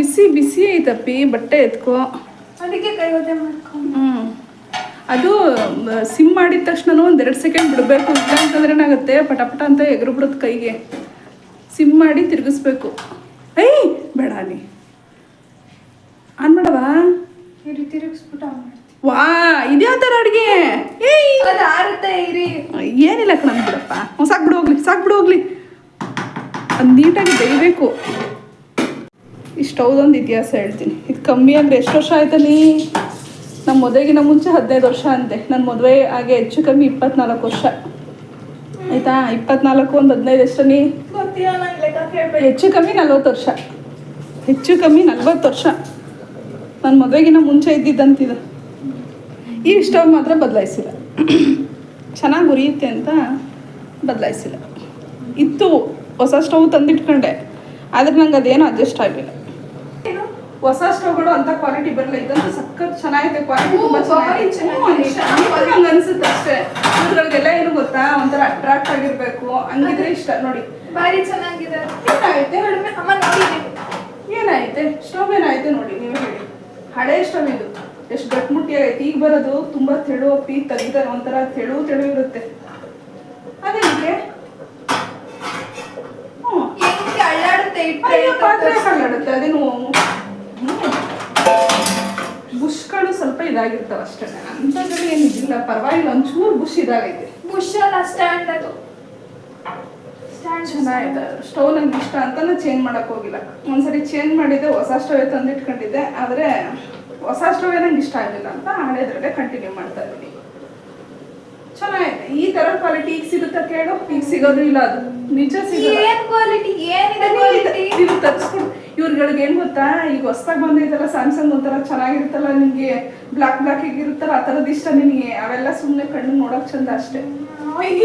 ಬಿಸಿ ಬಿಸಿ ಐತಪ್ಪಿ ಬಟ್ಟೆ ಎತ್ಕೋ. ಅದಕ್ಕೆ ಕೈ ಒದ್ದೆ ಹ್ಞೂ ಅದು ಸಿಮ್ ಮಾಡಿದ ತಕ್ಷಣ ಒಂದೆರಡು ಸೆಕೆಂಡ್ ಬಿಡಬೇಕು. ಇಲ್ಲ ಅಂತಂದ್ರೆ ಏನಾಗುತ್ತೆ ಪಟ ಪಟ ಅಂತ ಎಗರು ಬಿಡುತ್ತೆ ಕೈಗೆ. ಸಿಮ್ ಮಾಡಿ ತಿರುಗಿಸ್ಬೇಕು. ಐ ಬೇಡ ಅಲ್ಲಿ ಆನ್ ಮಾಡವಾ? ವಾ ಇದ್ಯಾವ ಥರ ಅಡುಗೆ? ಏನಿಲ್ಲ ಕಣ ಬಿಡಪ್ಪ. ಸಾಕ್ಬಿಡು ಸಾಕು ಬಿಡು ಹೋಗ್ಲಿ ಸಾಕು ಬಿಡು ಹೋಗ್ಲಿ. ಅದು ನೀಟಾಗಿ ಬೇಯಬೇಕು. ಈ ಸ್ಟೌದೊಂದು ಇತಿಹಾಸ ಹೇಳ್ತೀನಿ. ಇದು ಕಮ್ಮಿ ಅಂದರೆ ಎಷ್ಟು ವರ್ಷ ಆಯ್ತಲ್ಲಿ ನಮ್ಮ ಮದುವೆಗಿನ ಮುಂಚೆ ಹದಿನೈದು ವರ್ಷ ಅಂತೆ. ನನ್ನ ಮದುವೆ ಹಾಗೆ ಹೆಚ್ಚು ಕಮ್ಮಿ ಇಪ್ಪತ್ನಾಲ್ಕು ವರ್ಷ. ಆಯಿತಾ? ಇಪ್ಪತ್ನಾಲ್ಕು ಒಂದು ಹದಿನೈದು ಎಷ್ಟನಿ ಹೆಚ್ಚು ಕಮ್ಮಿ ನಲ್ವತ್ತು ವರ್ಷ. ಹೆಚ್ಚು ಕಮ್ಮಿ ನಲ್ವತ್ತು ವರ್ಷ. ನನ್ನ ಮದುವೆಗಿನ ಮುಂಚೆ ಇದ್ದಿದ್ದಂತಿದು. ಈ ಸ್ಟವ್ ಮಾತ್ರ ಬದಲಾಯಿಸಿಲ್ಲ ಚೆನ್ನಾಗಿ ಉರಿಯುತ್ತೆ ಅಂತ ಬದಲಾಯಿಸಿಲ್ಲ ಇತ್ತು. ಹೊಸ ಸ್ಟವ್ ತಂದಿಟ್ಕೊಂಡೆ. ಆದರೆ ನಂಗೆ ಅದೇನು ಅಡ್ಜಸ್ಟ್ ಆಗಲಿಲ್ಲ? ಹೊಸ ಸ್ಟವ್ಗಳು ಅಂತ ಕ್ವಾಲಿಟಿ ಬರಲ್ಲ. ಇದಂತೂ ಸಖತ್ ಚೆನ್ನಾಗಿದೆ ಕ್ವಾಲಿಟಿ ತುಂಬಾ ಚೆನ್ನಾಗಿದೆ. ಹಂಗೆ ಅನ್ಸುತ್ತೆ ಅಷ್ಟೇ. ಇವ್ರಗಳಿಗೆಲ್ಲ ಏನು ಗೊತ್ತಾ? ಒಂಥರ ಅಟ್ರಾಕ್ಟ್ ಆಗಿರ್ಬೇಕು. ಹಂಗಿದ್ರೆ ಇಷ್ಟ. ನೋಡಿ. ಬಾರಿ ಚೆನ್ನಾಗಿದೆ. ಏನಾಯ್ತೆ? ಅಮ್ಮ ನೋಡಿ. ಏನಾಯ್ತೆ? ಸ್ಟವ್ ಏನಾಯ್ತು ನೋಡಿ ನೀವು ಹೇಳಿ. ಹಳೆ ಸ್ಟವ್ ಇದು. ಎಷ್ಟು ಗಟ್ಮುಟ್ಟಿ ಆಗೈತೆ ಈಗ ಬರೋದು ತುಂಬಾ ತೆಳು ಅಪ್ಪಿ ತೆಗಿತಾರೆ ಒಂಥರ ತೆಳು ತೆಳು ಇರುತ್ತೆ. ಅದೇ ಹ್ಞೂ ಅಲ್ಲಾಡುತ್ತೆ ಪಾತ್ರೆ ಕಳ್ಳಾಡುತ್ತೆ ಅದೇನು ಬುಷ್ಗಳು ಸ್ವಲ್ಪ ಇದಾಗಿರ್ತಾವ ಅಷ್ಟೇ. ಅಂಥದ್ರಲ್ಲಿ ಏನು ಇದಿಲ್ಲ ಪರವಾಗಿಲ್ಲ ಒಂಚೂರು ಬುಷ್ ಇದಾಗೈತೆ. ಬುಷ್ ಅಲ್ಲ ಸ್ಟ್ಯಾಂಡ್ ಅದು. ಸ್ಟ್ಯಾಂಡ್ ಚೆನ್ನಾಗಿದೆ. ಸ್ಟವ್ ನಂಗೆ ಇಷ್ಟ ಅಂತ ಚೇಂಜ್ ಮಾಡಕ್ ಹೋಗಿಲ್ಲ. ಒಂದ್ಸರಿ ಚೇಂಜ್ ಮಾಡಿದ್ದೆ ಹೊಸ ಸ್ಟವ್ ತಂದಿಟ್ಕೊಂಡಿದ್ದೆ. ಆದರೆ ಹೊಸ ಸ್ಟೋವೇ ನಂಗೆ ಇಷ್ಟ ಆಗಲಿಲ್ಲ ಅಂತ ಹಳೇದ್ರಲ್ಲೇ ಕಂಟಿನ್ಯೂ ಮಾಡ್ತಾ ಇದ್ದೀನಿ. ಚೆನ್ನಾಗಿದೆ ಈ ತರ ಕ್ವಾಲಿಟಿ ಈಗ ಸಿಗುತ್ತಾ ಕೇಳು? ಈಗ ಸಿಗೋದು ಇಲ್ಲ ಅದು? ನಿಜ ಸಿಗುತ್ತೆ ಏನು ಕ್ವಾಲಿಟಿ ಏನಿದೆ ನೀವು ತರಿಸ್ಕೊಂಡು. ಇವ್ರುಗಳಿಗೆ ಏನ್ ಗೊತ್ತಾ? ಈಗ ಹೊಸ್ದಾಗಿ ಬಂದೈತಲ್ಲ ಸ್ಯಾಮ್ಸಂಗ್ ಒಂಥರ ಚೆನ್ನಾಗಿರುತ್ತಲ್ಲ ನಿಮ್ಗೆ ಬ್ಲಾಕ್ ಬ್ಲಾಕ್ ಇರುತ್ತಲ್ಲ ಆ ಥರದ್ದು ಇಷ್ಟ ನಿನಗೆ? ಅವೆಲ್ಲ ಸುಮ್ಮನೆ ಕಣ್ಣು ನೋಡಕ್ ಚಂದ ಅಷ್ಟೇ.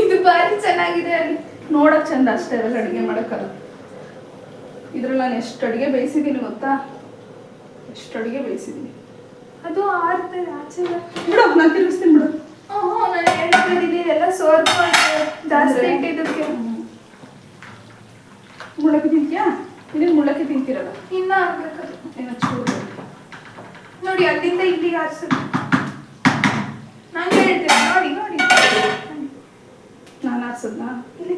ಇದು ಭಾರಿ ಚೆನ್ನಾಗಿದೆ. ನೋಡಕ್ ಚಂದ ಅಷ್ಟೇ ಅವೆಲ್ಲ ಅಡುಗೆ ಮಾಡೋಕ್ಕಲ್ಲ ಇದ್ರಲ್ಲಿ ನಾನು ಎಷ್ಟು ಅಡುಗೆ ಬೇಯಿಸಿದ್ದೀನಿ ಗೊತ್ತಾ? ಎಷ್ಟು ಅಡುಗೆ ಬೇಯಿಸಿದ್ದೀನಿ ಅದು ಆರ್ತೆ ಆಚೆ ಬಿಡು ನಾನು ತಿರುಗಿಸ್ತೀನಿ ಬಿಡು. ಹ್ಞೂ ನಾನು ಹೇಳ್ತಿದ್ದೀನಿ ಎಲ್ಲ ಸೋರ್ಕೊಂಡು ಜಾಸ್ತಿ ಇಟ್ಟಿದ್ದಕ್ಕೆ. ಮುಳ್ಳಕ್ಕಿ ತಿಂತೀಯಾ ಮುಳ್ಳಕ್ಕೆ ತಿಂತಿರಲ್ಲ? ಇನ್ನ ಆಗ್ಬೇಕದು ಏನೋ ಚೂರು. ನೋಡಿ ಅಲ್ಲಿಂದ ಇಲ್ಲಿಗೆ ಆರಿಸೋದು ನಂಗೆ ಹೇಳ್ತೀನಿ. ನೋಡಿ ನೋಡಿ. ನಾನು ಆಡ್ಸದ್ನಾ ಇಲ್ಲಿ.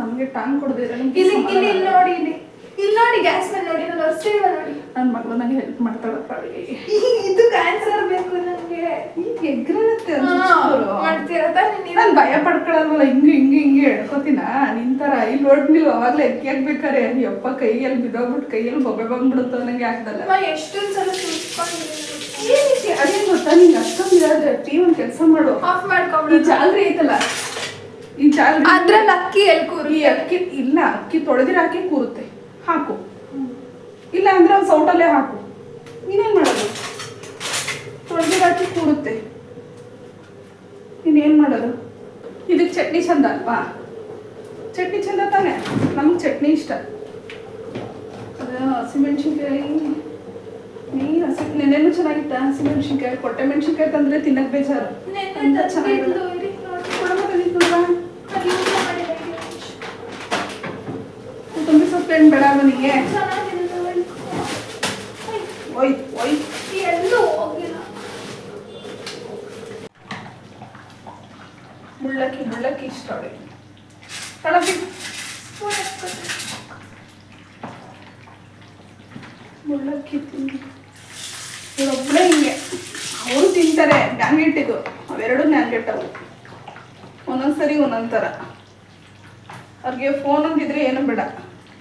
ನಮಗೆ ಟಾಂಗ್ ಕೊಡದಿರ ಇಲ್ಲಿ ಇಲ್ಲಿ ಇಲ್ಲಿ ನೋಡಿ ಇಲ್ಲಿ. ಇಲ್ಲಿ ನೋಡಿ ಗ್ಯಾಸ್ ಮೇಲೆ ನೋಡಿ. ನಾನು ಅಷ್ಟೇ ನೋಡಿ ನನ್ನ ಮಗಳು ನನಗೆ ಹೆಲ್ಪ್ ಅಡುಗೆಗೆ ಇದು ಕ್ಯಾನ್ಸರ್ ಬೇಕು ನನಗೆ ಈಗ ಎಗ್ರರುತ್ತೆ ಮಾಡ್ತೀರಾ ತಾನೇ ನಾನು ಭಯ ಪಡ್ಕೊಳ್ಳಲ್ವಲ್ಲ ಹಿಂಗೆ ಹಿಂಗೆ ಹಿಂಗೆ ಎಡ್ಕೋತೀನ ನಿಂತರ ಇಲ್ಲಿ ನೋಡಿ ನೀವು ಅವಾಗಲೇ ಎಕ್ಕಿ ಹಾಕ್ಬೇಕಾರೆ. ಯಪ್ಪ ಕೈಯಲ್ಲಿ ಬಿದ್ದೋಗ್ಬಿಟ್ಟು ಕೈಯಲ್ಲಿ ಬೊಬ್ಬೆ ಬಂದ್ಬಿಡುತ್ತೆ ನಂಗೆ ಆಗ್ದಲ್ಲ. ಎಷ್ಟೊಂದು ಸಲ ಏನಕ್ಕೆ ಅದೇನು ಗೊತ್ತಾ? ನಿಂಗೆ ಅಷ್ಟೊಂದು ಇದಾದ್ರೆ ಟೀ ಒಂದು ಕೆಲಸ ಮಾಡು. ಆಫ್ ಮಾಡ್ಕೊಂಡು ಜಾಲ್ರಿ ಐತಲ್ಲ? ಈ ಜಾಲ್ರಿ ಅದ್ರಲ್ಲಿ ಅಕ್ಕಿ ಎಲ್ಲಿ ಕೂರು ಈ ಅಕ್ಕಿ ಇಲ್ಲ ಅಕ್ಕಿ ತೊಳೆದಿರ ಹಾಕಿ ಕೂರುತ್ತೆ. ಹಾಕು. ಇಲ್ಲ ಅಂದ್ರೆ ಒಂದು ಸೌಟಲ್ಲೇ ಹಾಕು. ನೀನೇನು ಮಾಡೋದು? ತೊಳೆದು ಹಾಕಿ ಕೂರುತ್ತೆ ನೀನೇನು ಮಾಡೋದು? ಇದಕ್ಕೆ ಚಟ್ನಿ ಚಂದ ಅಲ್ವಾ? ಚಟ್ನಿ ಚಂದ ತಾನೆ? ನಮ್ಗೆ ಚಟ್ನಿ ಇಷ್ಟ. ಅದು ಹಸಿಮೆಣ್ಸಿನ್ಕಾಯಿ, ನೀ ಹಸಿ ನೆನೆನೂ ಚೆನ್ನಾಗಿತ್ತ? ಹಸಿಮೆಣ್ಸಿನ್ಕಾಯಿ, ಕೊಟ್ಟೆ ಮೆಣ್ಸಿನ್ಕಾಯಿ ತಂದ್ರೆ ತಿನ್ನಕ್ ಬೇಜಾರು. ನೆನ್ನೆ ಅಂತ ತಂದಿದ್ಲು, ಚೆನ್ನಾಗಿರುತ್ತೆ ಇರಿ ನೋಡಿ. ಕೊಡಮ್ಮ ತಂದಿದ್ನಲ್ವಾ? ಅದು use ಮಾಡಿಲ್ಲ, ಇರಿ. ತುಂಬಿ ಸೊಪ್ಪೇನು ಬೇಡ ನನಗೆ. ಒಯ್ ಒಯ್ ಎಲ್ಲೂ ಹೋಗಿಲ್ಲ ಮುಳ್ಳಕ್ಕಿ ಮುಳ್ಳಕ್ಕಿ ಇಷ್ಟ ಅವಳಿಗೆ. ಸ್ಪೂನ್ ಮುಳ್ಳಕ್ಕಿ ತಿಂದು. ಇವಳೊಬ್ಬಳೇ ಹಿಂಗೆ. ಅವರು ತಿಂತಾರೆ ನ್ಯಾನ್ಗೆಟ್ಟಿದ್ದು ಅವೆರಡು ನ್ಯಾನ್ಗೆಟ್ಟವು ಒಂದೊಂದ್ಸರಿ ಒಂದೊಂದ್ ಥರ ಅವ್ರಿಗೆ ಫೋನ್ ಅಂತಿದ್ರೆ ಏನು ಬೇಡ?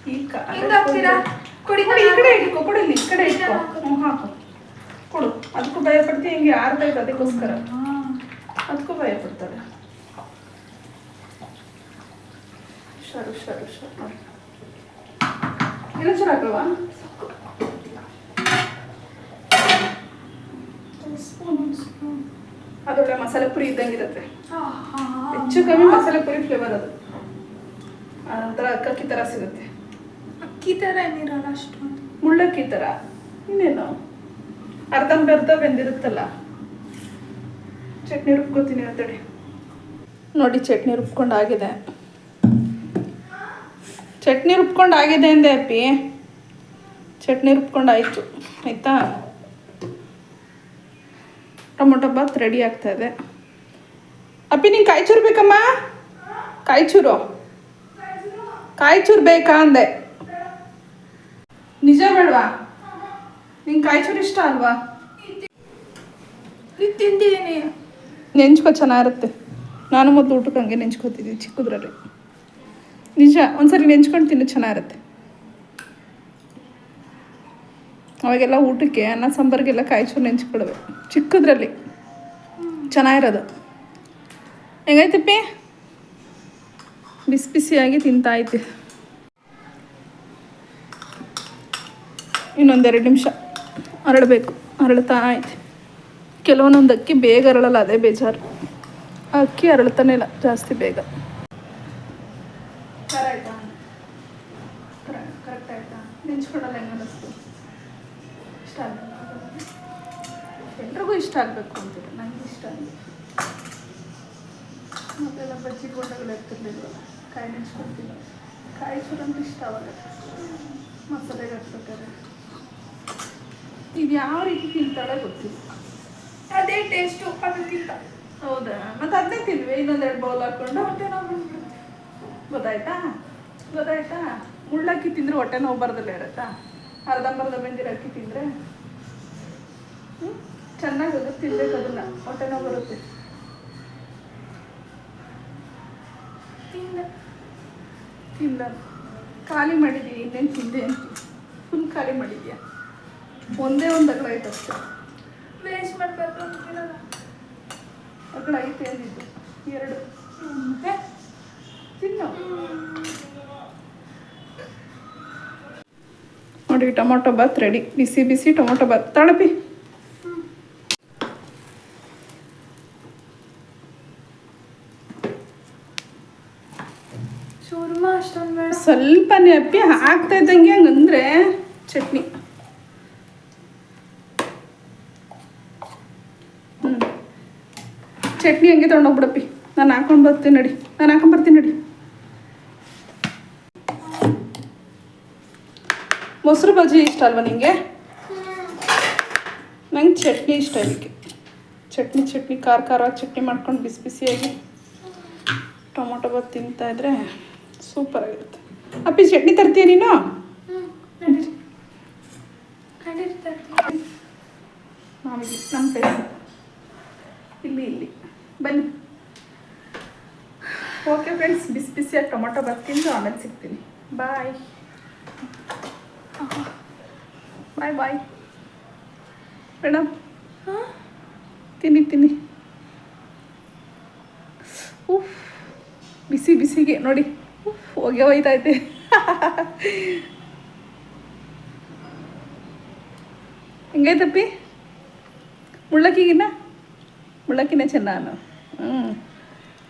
ಕುಡಿ ಈ ಕಡೆ ಇಟ್ಕೊ ಕೊಡಿ ಇಲ್ಲಿ ಈ ಕಡೆ ಇಟ್ಕೊ. ಹ್ಞೂ ಹಾಕು. ಕೊಡು. ಅದಕ್ಕೂ ಭಯ ಪಡ್ತೀವಿ ಹಿಂಗೆ ಆರ್ಬೇಕು ಅದಕ್ಕೋಸ್ಕರ. ಅದಕ್ಕೂ ಭಯ ಪಡ್ತಾರೆ ಹುಷಾರು ಹುಷಾರು. ಹುಷಾರು ಒಂದು ಸ್ಪೂನ್ ಅದೊಳ್ಳೆ ಮಸಾಲೆ ಪುರಿ ಇದ್ದಂಗಿರುತ್ತೆ. ಹೆಚ್ಚು ಕಮ್ಮಿ ಮಸಾಲೆ ಪುರಿ ಫ್ಲೇವರ್ ಅದು. ಅದೊಂಥರ ಕಕ್ಕಿ ಥರ ಸಿಗುತ್ತೆ. ಅಕ್ಕಿ ಥರ ಏನಿರಲ್ಲ ಅಷ್ಟೊಂದು. ಮುಳ್ಳಕ್ಕಿ ಥರ ಇನ್ನೇನು? ಅರ್ಧಂಬರ್ಧ ಬೆಂದಿರುತ್ತಲ್ಲ. ಚಟ್ನಿ ರುಬ್ಕೋತೀನಿ ಅಂತೇಳಿ ನೋಡಿ, ಚಟ್ನಿ ರುಬ್ಕೊಂಡಾಗಿದೆ. ಚಟ್ನಿ ರುಬ್ಕೊಂಡಾಗಿದೆ ಅಂದೆ ಅಪ್ಪಿ. ಚಟ್ನಿ ರುಬ್ಕೊಂಡು ಆಯಿತು ಆಯಿತಾ? ಟೊಮೊಟೊ ಬಾತ್ ರೆಡಿ ಆಗ್ತಾ ಇದೆ. ಅಪ್ಪಿ, ನಿಂಗೆ ಕಾಯ್ಚೂರು ಬೇಕಮ್ಮ? ಕಾಯ್ಚೂರು? ಕಾಯ್ಚೂರು ಬೇಕಾ ಅಂದೆ. ನಿಜ ಬೇಡವಾ? ನಿಂಗೆ ಕಾಯ್ಚೂರು ಇಷ್ಟ ಅಲ್ವಾ? ಇದು ನೆಂಚ್ಕೋ ನೆಂಚ್ಕೊ, ಚೆನ್ನಾಗಿರುತ್ತೆ. ನಾನು ಮೊದಲು ಊಟಕ್ಕೆ ಹಂಗೆ ನೆಂಚ್ಕೊತಿದ್ದೆ ಚಿಕ್ಕದ್ರಲ್ಲಿ. ನಿಜ, ಒಂದ್ಸರಿ ನೆಂಚ್ಕೊಂಡು ತಿನ್ನು ಚೆನ್ನಾಗಿರುತ್ತೆ. ಅವಾಗೆಲ್ಲ ಊಟಕ್ಕೆ ಅನ್ನ, ಸಾಂಬಾರಿಗೆಲ್ಲ ಕಾಯ್ಚೂರು ನೆಂಚ್ಕೊಳ್ಬೇಕು ಚಿಕ್ಕದ್ರಲ್ಲಿ. ಚೆನ್ನಾಗಿರೋದು. ಹೆಂಗೈತಪ್ಪಿ ಬಿಸಿ ಬಿಸಿಯಾಗಿ ತಿಂತಾ ಇನ್ನೊಂದೆರಡು ನಿಮಿಷ. ಅರಳಬೇಕು. ಅರಳುತ್ತಾ ಆಯ್ತು. ಕೆಲವೊಂದೊಂದು ಅಕ್ಕಿ ಬೇಗ ಅರಳಲ್ಲ, ಅದೇ ಬೇಜಾರು. ಆ ಅಕ್ಕಿ ಅರಳ್ತಾನೆ ಇಲ್ಲ, ಜಾಸ್ತಿ ಬೇಗ. ಇಷ್ಟ ಎಲ್ರಿಗೂ ಇಷ್ಟ ಆಗಬೇಕು ಅಂತೀರ ನನಗೆ ಇಷ್ಟ ಆಗಿದೆ ಮೊದಲೆಲ್ಲ ಬಜ್ಜಿ ಬೋಂಡಗಳು ಇರ್ತಿರ್ಲಿಲ್ವಲ್ಲ ಕಾಯಿ ನೆಂಚ್ಕೊಡ್ತಿಲ್ಲ ಕಾಯಿ ಚೂರು ಅಂತ ಇಷ್ಟ ಅವಾಗ. ಮಸಾಲೆಗೆ ಹಾಕ್ಬೇಕಾದ್ರೆ. ಇದು ಯಾವ ರೀತಿ ತಿಂತಾಳೆ ಗೊತ್ತಿಲ್ಲ ಅದೇ ಟೇಸ್ಟು ತಿಂತ. ಹೌದಾ? ಮತ್ತೆ ಅದನ್ನೇ ತಿನ್ವಿ ಇನ್ನೊಂದೆರಡು ಬೌಲ್ ಹಾಕೊಂಡು ಹೊಟ್ಟೆ ನೋವು ಗೊತ್ತಾಯ್ತಾ? ಗೊತ್ತಾಯ್ತಾ? ಮುಳ್ಳಕ್ಕಿ ತಿಂದ್ರೆ ಹೊಟ್ಟೆ ನೋವು ಬರ್ದಲ್ಲೇ ಇರತ್ತಾ? ಅರ್ಧಂಬರ್ಧ ಬೆಂದಿರೋ ಅಕ್ಕಿ ತಿಂದರೆ? ಹ್ಞೂ ಚೆನ್ನಾಗಿ ಅದು ತಿನ್ಬೇಕು ಅದನ್ನ. ಹೊಟ್ಟೆ ನೋವು ಬರುತ್ತೆ. ತಿಂದ. ತಿಂದ. ಖಾಲಿ ಮಾಡಿದ್ದೀವಿ ಇನ್ನೇನು ತಿಂದೆ ಅಂತ. ಫುಲ್ ಖಾಲಿ ಮಾಡಿದ್ಯಾ? ಒಂದೇ ಒಂದು ಅಗಲ ಐತೆ ಅಷ್ಟೇ. ಅಂತಿರಲ್ಲ ಅಗಲ ಐತೆ ಅಂದಿದ್ದು. ಎರಡು. ಮತ್ತೆ? ತಿನ್ನು. ನೋಡಿ ಟೊಮೊಟೊ ಬಾತ್ ರೆಡಿ ಬಿಸಿ ಬಿಸಿ ಟೊಮೊಟೊ ಬಾತ್ ತಳಪಿ. ಸ್ವಲ್ಪನೇ ಅಪ್ಪಿ ಹಾಕ್ತಾ ಇದ್ದಂಗೆ ಹಂಗಂದ್ರೆ ಚಟ್ನಿ. ಚಟ್ನಿ ಹಂಗೆ ತೊಗೊಂಡೋಗ್ಬಿಡಪ್ಪಿ ನಾನು ಹಾಕೊಂಡು ಬರ್ತೀನಿ ನಡಿ. ನಾನು ಹಾಕೊಂಡು ಬರ್ತೀನಿ ನಡಿ. ಮೊಸರು ಬಜ್ಜಿ ಇಷ್ಟ ಅಲ್ವಾ ನಿಂಗೆ? ನಂಗೆ ಚಟ್ನಿ ಇಷ್ಟ ಇದಕ್ಕೆ ಚಟ್ನಿ ಚಟ್ನಿ, ಖಾರ ಖಾರ ಚಟ್ನಿ ಮಾಡ್ಕೊಂಡು ಬಿಸಿ ಬಿಸಿಯಾಗಿ ಟೊಮೊಟೊ ಬಾತ್ ತಿಂತಾ ಇದ್ರೆ ಸೂಪರ್ ಆಗಿರುತ್ತೆ. ಅಪ್ಪಿ, ಚಟ್ನಿ ತರ್ತೀಯ ನೀನು? ನಮ್ಮ ಇಲ್ಲಿ ಇಲ್ಲಿ. ಬನ್ನಿ. ಓಕೆ ಫ್ರೆಂಡ್ಸ್ ಬಿಸಿ ಬಿಸಿಯಾಗಿ ಟೊಮೊಟೊ ಬರ್ತೀನಿ ಆಮೇಲೆ ಸಿಗ್ತೀನಿ. ಬಾಯ್ ಬಾಯ್ ಬಾಯ್ ಮೇಡಮ್ ಹಾಂ ತಿನ್ನಿ ತಿನ್ನಿ. ಉಫ್ ಬಿಸಿ ಬಿಸಿಗೆ ನೋಡಿ. ಉಫ್ ಹೋಗಿ ಹೋಯ್ತೈತೆ. ಹೆಂಗೈತಪ್ಪಿ? ಮುಳ್ಳಕ್ಕಿಗಿನ್ನ? ಮುಳ್ಳಕ್ಕಿನೇ ಚೆಂದ ನಾನು. ಹ್ಞೂ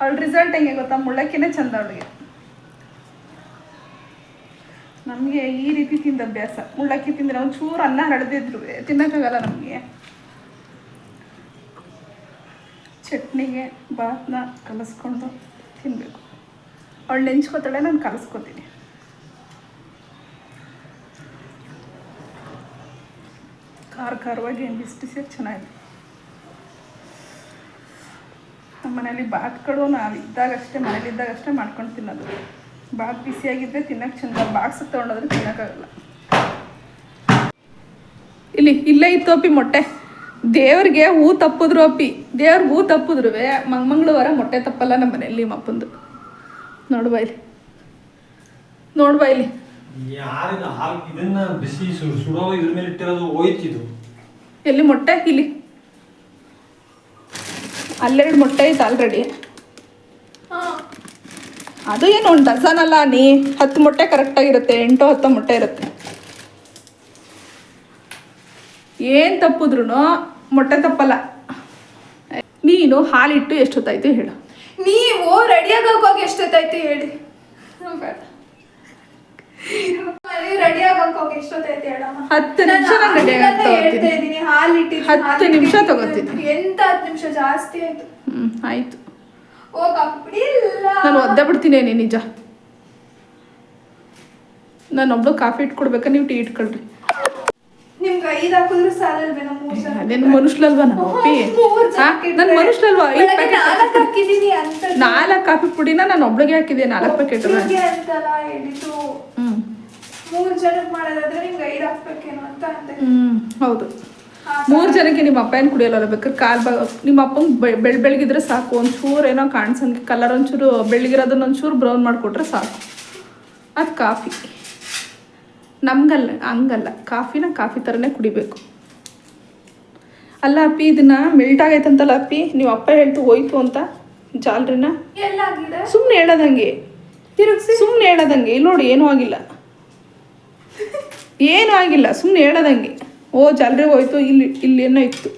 ಅವಳ ರಿಸಲ್ಟ್ ಹೆಂಗೆ ಗೊತ್ತಾ? ಮುಳ್ಳಕ್ಕಿನೇ ಚಂದ ಅವಳಿಗೆ. ನಮಗೆ ಈ ರೀತಿ ತಿಂದ ಅಭ್ಯಾಸ. ಮುಳ್ಳಕ್ಕಿ ತಿಂದರೆ ಚೂರು ಅನ್ನ ಹಳದಿದ್ರು ತಿನ್ನೋಕ್ಕಾಗಲ್ಲ ನಮಗೆ. ಚಟ್ನಿಗೆ ಬಾತ್ನ ಕಲಸ್ಕೊಂಡು ತಿನ್ನಬೇಕು ಅವಳು ನೆಂಚ್ಕೋತಾಳೆ, ನಾನು ಕಲಿಸ್ಕೊತೀನಿ. ಖಾರ ಖಾರವಾಗಿ ಬಿಸಿ ಚೆನ್ನಾಗಿದೆ. ನಮ್ಮ ಮನೇಲಿ ಬಾತ್ಗಳು ನಾವು ಇದ್ದಾಗಷ್ಟೇ ಮನೇಲಿ ಇದ್ದಾಗಷ್ಟೇ ಮಾಡ್ಕೊಂಡು ತಿನ್ನೋದು. ಬಾತ್ ಬಿಸಿಯಾಗಿದ್ದರೆ ತಿನ್ನೋಕೆ ಚಂದ ಬಾಕ್ಸ್ ತೊಗೊಂಡೋದ್ರೆ ತಿನ್ನೋಕ್ಕಾಗಲ್ಲ ಇಲ್ಲಿ ಇಲ್ಲೇ ಇತ್ತು ಅಪ್ಪಿ ಮೊಟ್ಟೆ. ದೇವ್ರಿಗೆ ಹೂ ತಪ್ಪಿದ್ರು ಅಪ್ಪಿ. ದೇವ್ರಿಗೆ ಹೂ ತಪ್ಪಿದ್ರು ಮಂಗಳವಾರ ಮೊಟ್ಟೆ ತಪ್ಪಲ್ಲ ನಮ್ಮ ಮನೆಯಲ್ಲಿ ನಿಮ್ಮ ಅಪ್ಪಂದು. ನೋಡುವ ಇಲ್ಲಿ. ನೋಡುವ ಇಲ್ಲಿ. ಎಲ್ಲಿ ಮೊಟ್ಟೆ? ಇಲ್ಲಿ. ಅಲ್ಲೆರಡು ಮೊಟ್ಟೆ ಐತೆ ಆಲ್ರೆಡಿ ಅದು ಏನು ಒಂದು ಡಜನ್ ಅಲ್ಲ ನೀ? ಹತ್ತು ಮೊಟ್ಟೆ ಕರೆಕ್ಟಾಗಿರುತ್ತೆ ಎಂಟು ಹತ್ತು ಮೊಟ್ಟೆ ಇರುತ್ತೆ. ಏನು ತಪ್ಪಿದ್ರು ಮೊಟ್ಟೆ ತಪ್ಪಲ್ಲ. ನೀನು ಹಾಲಿಟ್ಟು ಎಷ್ಟೊತ್ತಾಯ್ತು ಹೇಳು. ನೀವು ರೆಡಿಯಾಗಿ ಹೋಗೋಕೆ ಎಷ್ಟೊತ್ತಾಯ್ತು ಹೇಳಿ. ಹಾಲು ಇಟ್ಟಿದ್ದೀನಿ ಹತ್ತು ನಿಮಿಷ ತಗೋತೀನಿ. ಎಂತ ಹತ್ತು ನಿಮಿಷ? ಜಾಸ್ತಿ ಆಯ್ತು. ಹ್ಮ್ ಆಯ್ತು. ನಾನು ಒದ್ದೆ ಬಿಡ್ತೀನಿ ನಿಜ. ನಾನು ಒಬ್ಳು ಕಾಫಿ ಇಟ್ಕೊಡ್ಬೇಕಾ? ನೀವು ಟೀ ಇಟ್ಕೊಳ್ರಿ. ಅದೇನು ಮನುಷ್ಯಲ್ವಾ ಮನುಷ್ಯಲ್ವಾ ಐದು ಪ್ಯಾಕೆಟ್ ಅಂತ ನಾಲ್ಕು ಕಾಫಿ ಪುಡಿನ ನಾನು ಒಬ್ಳಿಗೆ ಹಾಕಿದ್ದೆ ನಾಲ್ಕು ಪ್ಯಾಕೆಟ್ ನಿಮ್ಗೆ ಅಂತಲ್ಲ ಹೇಳಿದ್ದು ಹ್ಮ್ ಮೂರ್ ಜನಕ್ಕೆ ಮಾಡೋದಾದ್ರೆ ನಿಮ್ಗೆ ಐದು ಹಾಕ್ಬೇಕೇನೋ ಅಂತ ಅಂದೆ. ಹ್ಮ್ ಹೌದು. ಮೂರು ಜನಕ್ಕೆ ನಿಮ್ಮ ಅಪ್ಪ ಏನು ಕುಡಿಯಲ್ಲ ಬೇಕಾದ್ರೆ ಕಾಲ್ ನಿಮ್ಮ ಅಪ್ಪಂಗೆ ಬೆಳ್ ಬೆಳಗಿದ್ರೆ ಸಾಕು. ಒಂಚೂರು ಏನೋ ಕಾಣಿಸಂಗೆ ಕಲರ್ ಒಂಚೂರು ಬೆಳಗಿರೋದನ್ನ ಒಂಚೂರು ಬ್ರೌನ್ ಮಾಡಿಕೊಟ್ರೆ ಸಾಕು. ಅದು ಕಾಫಿ. ನಮ್ಗಲ್ಲ ಹಂಗಲ್ಲ. ಕಾಫಿನ ಕಾಫಿ ಥರನೇ ಕುಡಿಬೇಕು. ಅಲ್ಲ ಅಪ್ಪಿ ಇದನ್ನ ಮೆಲ್ಟ್ ಆಗೈತಂತಲ್ಲ ಅಪ್ಪಿ ನೀವು ಅಪ್ಪ ಹೇಳ್ತು ಹೋಯ್ತು ಅಂತ ಜಾಲ್ರಿನ? ಸುಮ್ಮನೆ ಹೇಳೋದಂಗೆ. ತಿರುಗಿಸಿ. ಸುಮ್ಮನೆ ಹೇಳೋದಂಗೆ. ಇಲ್ಲಿ ನೋಡಿ ಏನೂ ಆಗಿಲ್ಲ. ಏನೂ ಆಗಿಲ್ಲ ಸುಮ್ಮನೆ ಹೇಳೋದಂಗೆ. ಓ ಜಲ್ರಿ ಹೋಯ್ತು ಇಲ್ಲಿ ಇಲ್ಲಿ ಏನೋ ಇತ್ತು.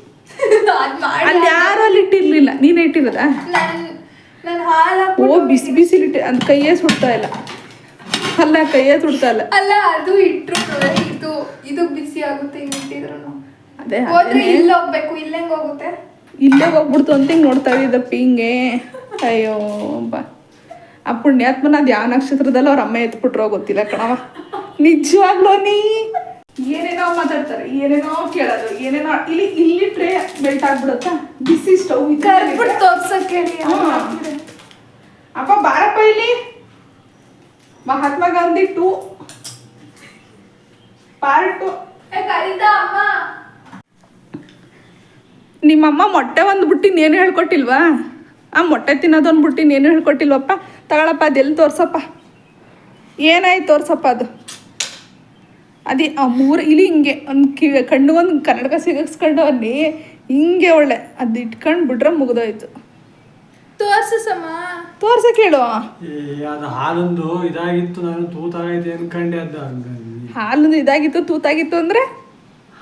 ಅಲ್ಲಿ ಯಾರು ಅಲ್ಲಿ ಇಟ್ಟಿರ್ಲಿಲ್ಲ? ನೀನೇ ಇಟ್ಟಿರೋದಾ? ಓ ಬಿಸಿ ಬಿಸಿ ಇಟ್ಟು ಅದು ಕೈಯೇ ಸುಡ್ತಾ ಇಲ್ಲ. ಅಲ್ಲ ಕೈಯೇ ಸುಡ್ತಾ ಇಲ್ಲ. ಅಲ್ಲ ಅದು ಇಟ್ರು ಇದು ಇದು ಬಿಸಿ ಆಗುತ್ತೆ ಇಟ್ಟಿದ್ರು ಅದೇ ಹೋದ್ರೆ. ಇಲ್ಲಿ ಹೋಗ್ಬೇಕು ಇಲ್ಲಿ ಹೆಂಗ್ ಹೋಗುತ್ತೆ? ಇಲ್ಲೇ ಹೋಗ್ಬಿಡ್ತು ಅಂತ ಹಿಂಗೆ ನೋಡ್ತಾ ಇದ್ದಪ್ಪ ಹಿಂಗೆ. ಅಯ್ಯೋ ಬಾ. ಆ ಪುಣ್ಯಾತ್ಮನ ಅದು ಯಾವ ನಕ್ಷತ್ರದಲ್ಲ ಅವ್ರ ಅಮ್ಮ ಎತ್ಬಿಟ್ರೋ ಗೊತ್ತಿಲ್ಲ ಕಣವ ನಿಜವಾಗ್ಲೂ ನೀ? ಏನೇನೋ ಮಾತಾಡ್ತಾರೆ ಏನೇನೋ ಕೇಳೋದು ಏನೇನೋ ಇಲ್ಲಿ ಇಲ್ಲಿ ಟ್ರೇ ಬೆಲ್ಟ್ ಆಗ್ಬಿಡುತ್ತಾ? ಬಿಸಿ ಸ್ಟವ್ ಕರ್ಬಿಟ್ಟು ತೋರ್ಸಕ್ ಹೇಳಿ ಹಾ. ಅಪ್ಪ ಬಾರಪ್ಪ ಇಲ್ಲಿ. Mahatma Gandhi two part two ಕರೀತಾ ಅಮ್ಮ. ನಿಮ್ಮಮ್ಮ ಮೊಟ್ಟೆ ಒಂದು ಬುಟ್ಟಿನ ಏನು ಹೇಳ್ಕೊಟ್ಟಿಲ್ವಾ? ಆ ಮೊಟ್ಟೆ ತಿನ್ನೋದೊಂದು ಬುಟ್ಟಿನ ಏನು ಹೇಳ್ಕೊಟ್ಟಿಲ್ವಪ್ಪ? ತಗೊಳಪ್ಪ ಅದೆಲ್ಲಿ ತೋರ್ಸಪ್ಪ? ಏನಾಯ್ತು ತೋರ್ಸಪ್ಪ ಅದು? ಅದೇ ಆ ಮೂರು ಇಲ್ಲಿ ಹಿಂಗೆ ಒಂದು ಕಿ ಕಣ್ಣು ಒಂದು ಕನ್ನಡಕ ಸಿಗಿಸ್ಕೊಂಡು ಅಲ್ಲಿ ಹಿಂಗೆ ಒಳ್ಳೆ ಅದು ಇಟ್ಕೊಂಡು ಬಿಟ್ರೆ ಮುಗ್ದೋಯ್ತು. ತೋರ್ಸಮ್ಮ ತೋರ್ಸ ಕೇಳು. ಅದು ಹಾಲೊಂದು ಇದಾಗಿತ್ತು ನಾನು ತೂತಾಗೈತೆ ಅನ್ಕಂಡೆ ಅದ ಹಾಲು ಇದಾಗಿತ್ತು ತೂತಾಗಿತ್ತು ಅಂದ್ರೆ?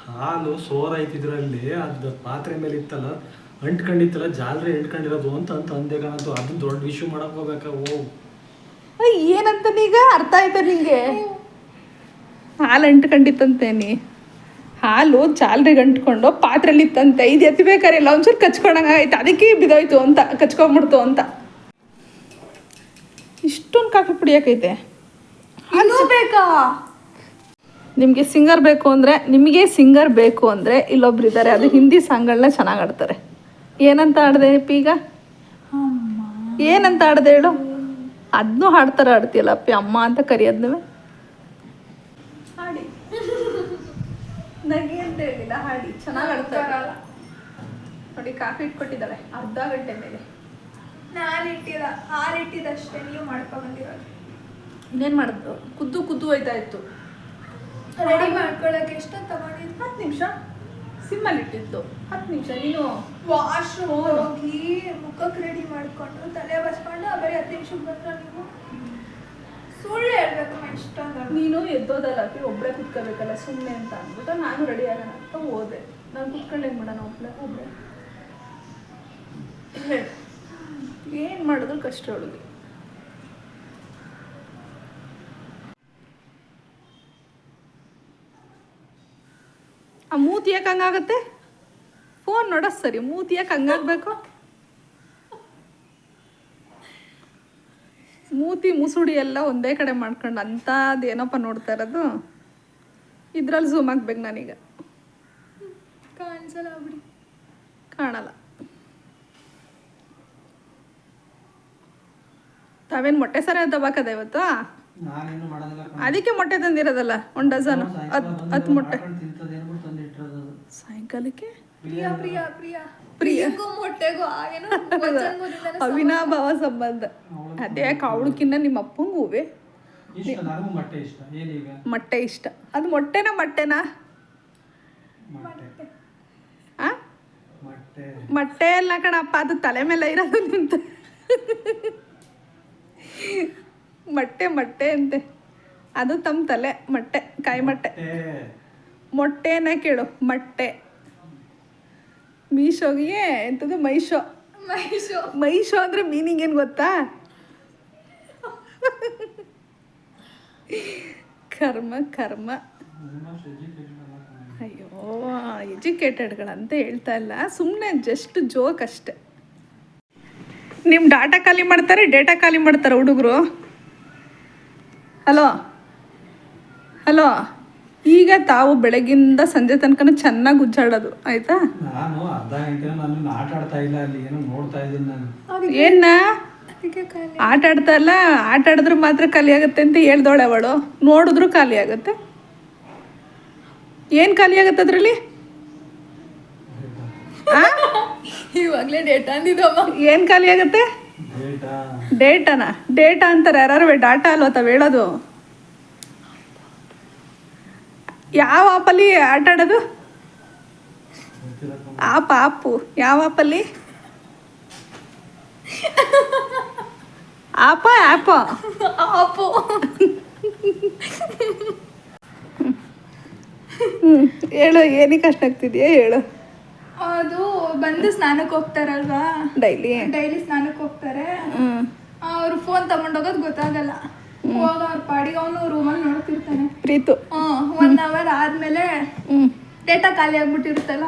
ಹಾಲು ಸೋರ್ ಐತಿದ್ರಲ್ಲಿ ಅದು ಪಾತ್ರೆ ಮೇಲೆ ಇತ್ತಲ್ಲ ಅಂಟ್ಕೊಂಡಿತ್ತಲ್ಲ ಜಾಲರಿ ಅಂಟ್ಕೊಂಡಿರೋದು ಅಂತ ಅಂತ ಅಂದೆ ಕಾಣದು ಅದನ್ನ ದೊಡ್ಡ ಇಶ್ಯೂ ಮಾಡಕ್ ಹೋಗ್ಬೇಕ ಓ. ಏನಂತ ನೀಗ? ಅರ್ಥ ಆಯ್ತಾ ನಿಂಗೆ. ಹಾಲು ಅಂಟ್ಕೊಂಡಿತ್ತಂತೇನಿ ಹಾಲು ಚಾಲ್ರಿಗೆ ಅಂಟ್ಕೊಂಡು ಪಾತ್ರೆಲಿ ಇತ್ತಂತೆ ಇದು ಎತ್ತಬೇಕಾರಿಲ್ಲ ಒಂಚೂರು ಕಚ್ಕೊಂಡಂಗಾಯ್ತು ಅದಕ್ಕೆ ಬಿದ್ದೋಯ್ತು ಅಂತ ಕಚ್ಕೊಂಬಿಡ್ತು ಅಂತ. ಇಷ್ಟೊಂದು ಕಾಫಿ ಪುಡಿಯಾಕೈತೆ ಹಾಲು ಬೇಕಾ? ನಿಮಗೆ ಸಿಂಗರ್ ಬೇಕು ಅಂದರೆ ನಿಮಗೆ ಸಿಂಗರ್ ಬೇಕು ಅಂದರೆ ಇಲ್ಲೊಬ್ರು ಇದ್ದಾರೆ ಅದು ಹಿಂದಿ ಸಾಂಗ್ಗಳನ್ನ ಚೆನ್ನಾಗಿ ಆಡ್ತಾರೆ ಏನಂತ ಆಡದೆ ಈಗ? ಏನಂತ ಆಡ್ದೆ ಹೇಳು? ಅದನ್ನೂ ಹಾಡ್ತಾರೆ ಆಡ್ತೀಯಲ್ಲ ಅಪ್ಪಿ ಅಮ್ಮ ಅಂತ ಕರೆಯೋದ್ನವೆ. ನಗಿ ಅಂತ ಹೇಳಿಲ್ಲ ಹಾಡಿ. ಚೆನ್ನಾಗಿ ನೋಡಿ ಕಾಫಿ ಇಟ್ಕೊಟ್ಟಿದ್ದಾಳೆ ಅರ್ಧ ಗಂಟೆ ಮೇಲೆ. ನಾನು ಇಟ್ಟಿದ್ದಷ್ಟೇ ನೀವು ಮಾಡ್ಕೊಂಡ್ ಬಂದಿರೋದು. ಇನ್ನೇನು ಮಾಡಿದ್ರು ಕುದ್ದು ಕುದ್ದು ಹೋಯ್ತಾ ಇತ್ತು. ರೆಡಿ ಮಾಡ್ಕೊಳ್ಳೋಕೆ ಎಷ್ಟೊತ್ತು ತಗೊಂಡಿದ್ದು? ಹತ್ತು ನಿಮಿಷ. ಸಿಮ್ಮಲ್ಲಿ ಇಟ್ಟಿತ್ತು. ಹತ್ತು ನಿಮಿಷ ನೀನು ವಾಶ್ರೂಮ್ ಹೋಗಿ ಮುಖಕ್ಕೆ ರೆಡಿ ಮಾಡಿಕೊಂಡು ತಲೆ ಬಸ್ಕೊಂಡು ಬರೀ ಹತ್ತು ನಿಮಿಷಕ್ಕೆ ಬಂದ್ರೆ ನೀವು ಸುಳ್ಳು ಹೇಳ್ಬೇಕಮ್ಮ ಇಷ್ಟೊಂದು ನೀನು ಎದ್ದೋದಲ್ಲ, ಅಪ್ಪಿ ಒಬ್ಬಳೇ ಕುತ್ಕೋಬೇಕಲ್ಲ ಸುಮ್ಮನೆ ಅಂತ ಅಂದ್ಬಿಟ್ಟು ನಾನು ರೆಡಿ ಆಗೋಣ ಅಂತ ಹೋದೆ. ನಾನು ಕುತ್ಕೊಂಡು ಏನು ಮಾಡೋಣ ಒಬ್ಬಳೆ ಒಬ್ಬಳೆ ಏನು ಮಾಡಿದ್ರು ಕಷ್ಟ ಅವಳಿಗೆ. ಆ ಮೂತಿ ಯಾಕೆ ಹಂಗಾಗತ್ತೆ? ಫೋನ್ ನೋಡ ಸರಿ, ಮೂತಿ ಯಾಕೆ ಹಂಗಾಗಬೇಕು? ಮೂತಿ ಮುಸುಡಿ ಎಲ್ಲ ಒಂದೇ ಕಡೆ ಮಾಡ್ಕೊಂಡು ಅಂಥದ್ದು ಏನಪ್ಪ ನೋಡ್ತಾ ಇರೋದು? ಇದ್ರಲ್ಲಿ ಝೂಮ್ ಆಗ್ಬೇಕು ನಾನೀಗ. ಕಾಣಿಸಲ್ಲ ಬಿಡಿ. ಕಾಣಲ್ಲ. ತಾವೇನು ಮೊಟ್ಟೆ ಸರ ದಬಾಕದ ಇವತ್ತು? ಅದಕ್ಕೆ ಮೊಟ್ಟೆ ತಂದಿರೋದಲ್ಲ ಒಂದು ಡಜನ್ ಹತ್ತು ಹತ್ತು ಮೊಟ್ಟೆ. ಸಾಯಂಕಾಲಕ್ಕೆ? ಪ್ರಿಯಾ ಪ್ರಿಯಾ ಪ್ರಿಯಾ. ಪ್ರಿಯ. ಮೊಟ್ಟೆಗೂ ಆಗೇನೋ ಅವಿನಾಭಾವ ಸಂಬಂಧ. ಅದೇ ಅವಳಕ್ಕಿನ್ನ ನಿಮ್ಮ ಅಪ್ಪಂಗೂ ಹೂವೆ. ಮೊಟ್ಟೆ ಇಷ್ಟ. ಏನೀಗ? ಮೊಟ್ಟೆ ಇಷ್ಟ. ಅದು ಮೊಟ್ಟೆನಾ ಮೊಟ್ಟೆನಾ? ಮೊಟ್ಟೆ. ಆ? ಮೊಟ್ಟೆ. ಮೊಟ್ಟೆ ಎಲ್ಲ ಕಣಪ್ಪ ಅದು ತಲೆ ಮೇಲೆ ಇರೋದು ನಿಂತ. ಮೊಟ್ಟೆ ಮೊಟ್ಟೆ ಅಂತೆ. ಅದು ತಮ್ಮ ತಲೆ ಮೊಟ್ಟೆ ಕಾಯಿ ಮೊಟ್ಟೆ. ಮೊಟ್ಟೆನ ಕೇಳು ಮೊಟ್ಟೆ. ಮೀಶೋಗೆ? ಎಂಥದ್ದು ಮೈಶೋ? ಮೈಶೋ. ಮೈಶೋ ಅಂದರೆ ಮೀನಿಂಗ್ ಏನು ಗೊತ್ತಾ? ಕರ್ಮ ಕರ್ಮ. ಅಯ್ಯೋ ಎಜುಕೇಟೆಡ್ಗಳಂತ ಹೇಳ್ತಾ ಇಲ್ಲ. ಸುಮ್ಮನೆ ಜಸ್ಟ್ ಜೋಕ್ ಅಷ್ಟೆ. ನಿಮ್ಮ ಡಾಟಾ ಖಾಲಿ ಮಾಡ್ತಾರೆ ಡೇಟಾ ಖಾಲಿ ಮಾಡ್ತಾರೆ ಹುಡುಗರು. ಹಲೋ ಹಲೋ ಈಗ ತಾವು ಬೆಳಗಿಂದ ಸಂಜೆ ತನಕ ಚೆನ್ನಾಗಿ ಉಜ್ಜಾಡೋದು ಆಯ್ತಾ? ನಾನು ಅರ್ಧ ಗಂಟೆ ನಾನು ಆಟ ಆಡ್ತಾ ಇಲ್ಲ ಅಲ್ಲಿ ಏನೋ ನೋಡ್ತಾ ಇದ್ದೀನಿ ನಾನು. ಏನ? ಅದಕ್ಕೆ ಖಾಲಿ. ಆಟ ಆಡ್ತಾ ಇಲ್ಲ ಆಟ ಆಡಿದ್ರೆ ಮಾತ್ರ ಖಾಲಿ ಆಗುತ್ತೆ ಅಂತ ಹೇಳ್ದೋಳೆ ಅವಳು. ನೋಡಿದ್ರು ಖಾಲಿ ಆಗುತ್ತೆ. ಏನು ಖಾಲಿ ಆಗುತ್ತೆ ಅದರಲ್ಲಿ? ಇವಾಗಲೇ ಡೇಟಾ ಅಂದಿದ್ದಮ್ಮ. ಏನು ಖಾಲಿ ಆಗುತ್ತೆ? ಡೇಟಾ ಡೇಟಾನ ಡೇಟಾ ಅಂತಾರೆ ಯಾರು ಡಾಟಾ ಅಲ್ವ ತಾವು ಹೇಳೋದು? ಯಾವ ಆಪಲ್ಲಿ ಆಟ ಆಡೋದು ಆಪ್ ಆಪು ಯಾವ ಆಪಲ್ಲಿ? ಆಪ ಆಪ. ಆಪು. ಹ್ಞೂ ಹೇಳು ಏನಕ್ಕೆ ಕಷ್ಟ ಆಗ್ತಿದೆಯಾ ಹೇಳು. ಅದು ಬಂದು ಸ್ನಾನಕ್ಕೆ ಹೋಗ್ತಾರಲ್ವಾ? ಡೈಲಿ? ಡೈಲಿ ಸ್ನಾನಕ್ಕೆ ಹೋಗ್ತಾರೆ. ಅವ್ರು ಫೋನ್ ತಗೊಂಡೋಗೋದು ಗೊತ್ತಾಗಲ್ಲ. ಹೋಗ ಅವ್ರ ಪಾಡಿಗೆ ಅವನು ರೂಮಲ್ಲಿ ನೋಡ್ತಿರ್ತಾನೆ. ಪ್ರೀತು. ಒನ್ ಅವರ್ ಆದ್ಮೇಲೆ ಡೇಟಾ ಖಾಲಿ ಆಗ್ಬಿಟ್ಟಿರುತ್ತಲ್ಲ?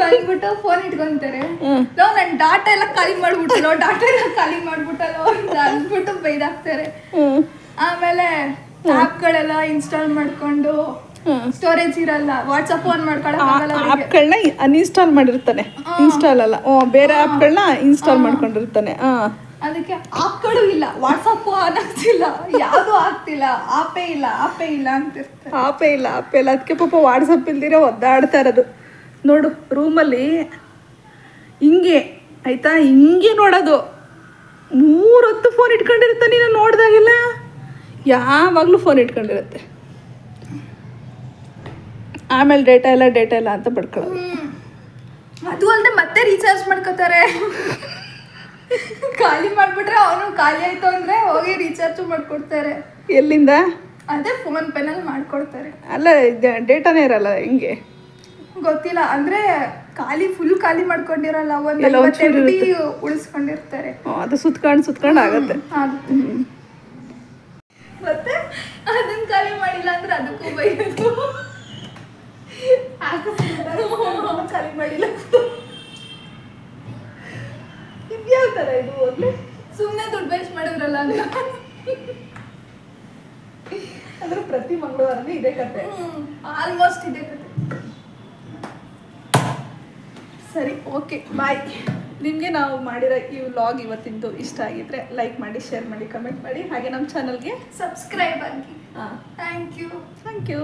ಬಂದ್ಬಿಟ್ಟು ಫೋನ್ ಇಟ್ಕೊಂತಾರೆ. ನಾವು ನನ್ನ ಡಾಟಾ ಎಲ್ಲ ಖಾಲಿ ಮಾಡ್ಬಿಟ್ಟಲ್ಲೋ ಡಾಟಾ ಎಲ್ಲ ಖಾಲಿ ಮಾಡ್ಬಿಟ್ಟಲ್ಲ ಅಂತ ಅಂದ್ಬಿಟ್ಟು ಬೈದಾಕ್ತಾರೆ ಆಮೇಲೆ ಆ್ಯಪ್ಗಳೆಲ್ಲ ಇನ್ಸ್ಟಾಲ್ ಮಾಡ್ಕೊಂಡು ಸ್ಟೋರೇಜ್ ಇರಲ್ಲ ವಾಟ್ಸಪ್ ಆನ್. ಆ್ಯಪ್ಗಳನ್ನ ಅನ್ಇನ್ಸ್ಟಾಲ್ ಮಾಡಿರ್ತಾನೆ. ಇನ್ಸ್ಟಾಲ್ ಅಲ್ಲ. ಬೇರೆ ಆ್ಯಪ್ಗಳನ್ನ ಇನ್ಸ್ಟಾಲ್ ಮಾಡ್ಕೊಂಡಿರ್ತಾನೆ. ಹಾಂ. ಅದಕ್ಕೆ ಆಪ್ಗಳು ಇಲ್ಲ. ವಾಟ್ಸಪ್ ಆನ್ ಆಗ್ತಿಲ್ಲ. ಯಾವುದು ಆಗ್ತಿಲ್ಲ. ಆಪೇ ಇಲ್ಲ ಆಪೇ ಇಲ್ಲ ಅಂತಿರ್ತಾರೆ ಆಪೇ ಇಲ್ಲ ಆಪೇ ಇಲ್ಲ. ಅದಕ್ಕೆ ಪಾಪ ವಾಟ್ಸಪ್ ಇಲ್ದಿರೋ ಒದ್ದಾಡ್ತಾ ಇರೋದು. ನೋಡು ರೂಮಲ್ಲಿ ಹಿಂಗೆ ಆಯ್ತಾ? ಹಿಂಗೆ ನೋಡೋದು. ಮೂರು ಹೊತ್ತು ಫೋನ್ ಇಟ್ಕೊಂಡಿರುತ್ತೆ ನೀನು ನೋಡ್ದಾಗೆಲ್ಲ? ಯಾವಾಗಲೂ ಫೋನ್ ಇಟ್ಕೊಂಡಿರುತ್ತೆ. ಆಮೇಲೆ ಡೇಟಾ ಇಲ್ಲ ಡೇಟಾ ಇಲ್ಲ ಅಂತ ಬಡ್ಕೊಳ್ಳೋದು. ಅದು ಅಲ್ಲದೆ ಮತ್ತೆ ರೀಚಾರ್ಜ್ ಮಾಡ್ಕೋತಾರೆ. ಖಾಲಿ ಮಾಡ್ಬಿಟ್ರೆ ಅವನು ಖಾಲಿ ಆಯ್ತು ಅಂದ್ರೆ ಹೋಗಿ ರೀಚಾರ್ಜ್ ಮಾಡ್ಕೊಡ್ತಾರೆ. ಎಲ್ಲಿಂದ? ಅದೇ ಫೋನ್ ಪೇನಲ್ಲಿ ಮಾಡ್ಕೊಡ್ತಾರೆ. ಅಲ್ಲ ಡೇಟಾನೇ ಇರಲ್ಲ ಹಿಂಗೆ. ಗೊತ್ತಿಲ್ಲ ಅಂದ್ರೆ ಖಾಲಿ ಫುಲ್ ಖಾಲಿ ಮಾಡ್ಕೊಂಡಿರಲ್ಲ ಒಂದ್ ಎಲ್ಲ ಉಳಿಸ್ಕೊಂಡಿರ್ತಾರೆ. ಅದು ಸುತ್ಕೊಂಡು ಸುತ್ಕೊಂಡು ಆಗುತ್ತೆ. ಆಗುತ್ತೆ. ಮತ್ತೆ ಅದನ್ನ ಖಾಲಿ ಮಾಡಿಲ್ಲ ಅಂದ್ರೆ ಅದಕ್ಕೂ ಬೈಯೋದು ಖಾಲಿ ಮಾಡಿಲ್ಲ ಇದ್ಯಾವ ಥರ ಇದು ಹೋಗ್ಲಿ ಸುಮ್ಮನೆ ದುಡ್ಡು ವೇಸ್ಟ್ ಮಾಡಿದ್ರಲ್ಲ ಅಂತ ಅಂದ್ರೆ ಪ್ರತಿ ಮಂಗಳವಾರನೇ ಇದೇ ಕತೆ ಆಲ್ಮೋಸ್ಟ್ ಇದೆ ಕತೆ. ಸರಿ ಓಕೆ ಬಾಯ್ ನಿಮಗೆ ನಾವು ಮಾಡಿರೋ ಈ ವ್ಲಾಗ್ ಇವತ್ತಿಂದು ಇಷ್ಟ ಆಗಿದ್ರೆ ಲೈಕ್ ಮಾಡಿ ಶೇರ್ ಮಾಡಿ ಕಮೆಂಟ್ ಮಾಡಿ. ಹಾಗೆ ನಮ್ಮ ಚಾನಲ್ಗೆ ಸಬ್ಸ್ಕ್ರೈಬ್ ಆಗಿ. ಹಾಂ ಥ್ಯಾಂಕ್ ಯು ಥ್ಯಾಂಕ್ ಯು